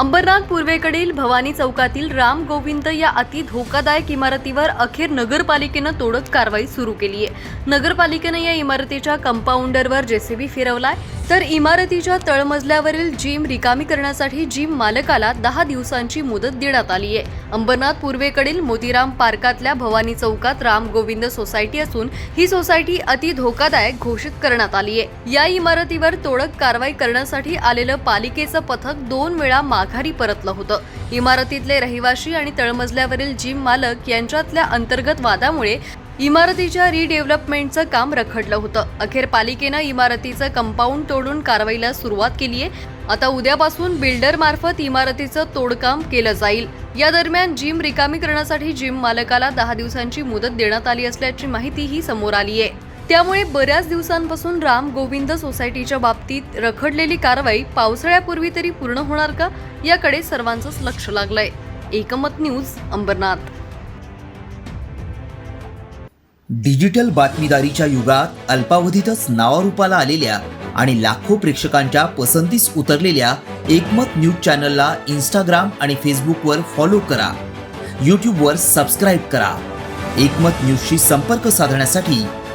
अंबरनाथ पूर्वेकडील भवानी चौकातील राम गोविंद या अति धोकादायक इमारतीवर अखेर नगरपालिकेनं तोडक कारवाई सुरू केली आहे नगरपालिकेनं या इमारतीच्या कंपाऊंडरवर जेसीबी फिरवलाय. तर इमारतीच्या तळमजल्यावरील जिम रिकामी करण्यासाठी जिम मालकाला दहा दिवसांची मुदत देण्यात आली आहे अंबरनाथ पूर्वेकडील मोतीराम पार्कातल्या भवानी चौकात राम गोविंद सोसायटी असून ही सोसायटी अति धोकादायक घोषित करण्यात आली आहे या इमारतीवर तोडक कारवाई करण्यासाठी आलेलं पालिकेचं पथक दोन वेळा माघारी परतलं होतं. इमारतीतले रहिवाशी आणि तळमजल्यावरील जिम मालक यांच्यातल्या अंतर्गत वादामुळे इमारतीच्या रिडेव्हलपमेंटचं काम रखडलं होतं. अखेर पालिकेनं इमारतीचं कंपाऊंड तोडून कारवाईला सुरुवात केली आहे. आता उद्यापासून बिल्डर मार्फत इमारतीचं तोडकाम केलं जाईल. या दरम्यान जिम रिकामी करण्यासाठी जिम मालकाला दहा दिवसांची मुदत देण्यात आली असल्याची माहितीही समोर आली आहे. त्यामुळे बऱ्याच दिवसांपासून राम गोविंद सोसायटीच्या बाबतीत रखडलेली कारवाई पावसाळ्यापूर्वी तरी पूर्ण होणार का याकडे सर्वांचंच लक्ष लागलंय. एकमत न्यूज अंबरनाथ. डिजिटल बातमीदारीच्या युगात अल्पावधीतच नावारूपाला आलेल्या आणि लाखो प्रेक्षकांच्या पसंतीस उतरलेल्या एकमत न्यूज चॅनलला इंस्टाग्राम आणि फेसबुकवर फॉलो करा. यूट्यूबवर सबस्क्राईब करा. एकमत न्यूजशी संपर्क साधण्यासाठी